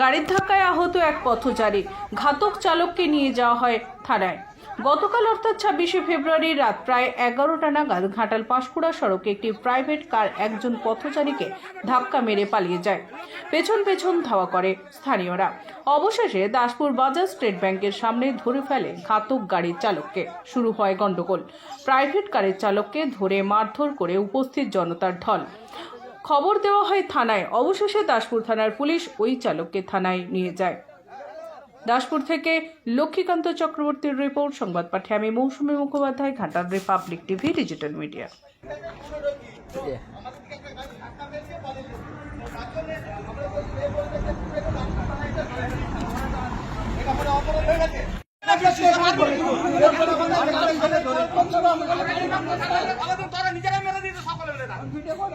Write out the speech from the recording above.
গাড়ির ধাক্কায় আহত এক পথচারী। ঘাতক চালককে নিয়ে যাওয়া হয় থানায়। গতকাল অর্থাৎ ছাব্বিশে ফেব্রুয়ারি রাত প্রায় এগারোটা নাগাদ ঘাটাল পাঁশকুড়া সড়কে একটি প্রাইভেট কার একজন পথচারীকে ধাক্কা মেরে পালিয়ে যায়। পেছন পেছন ধাওয়া করে স্থানীয়রা। অবশেষে দাসপুর বাজার স্টেট ব্যাংকের সামনে ধরে ফেলে ঘাতক গাড়ির চালককে। শুরু হয় গন্ডগোল। প্রাইভেট কারের চালককে ধরে মারধর করে উপস্থিত জনতার ঢল। খবর দেওয়া হয় থানায়। অবশেষে দাসপুর থানার পুলিশ ওই চালককে থানায় নিয়ে যায়। দাসপুর থেকে লক্ষ্মীকান্ত চক্রবর্তীর রিপোর্ট, সংবাদ পাঠে আমি Mousumi Mukhopadhyay, Ghatal Republic TV, digital media. তারা নিজেরাই মেরে দিয়েছে, সকলে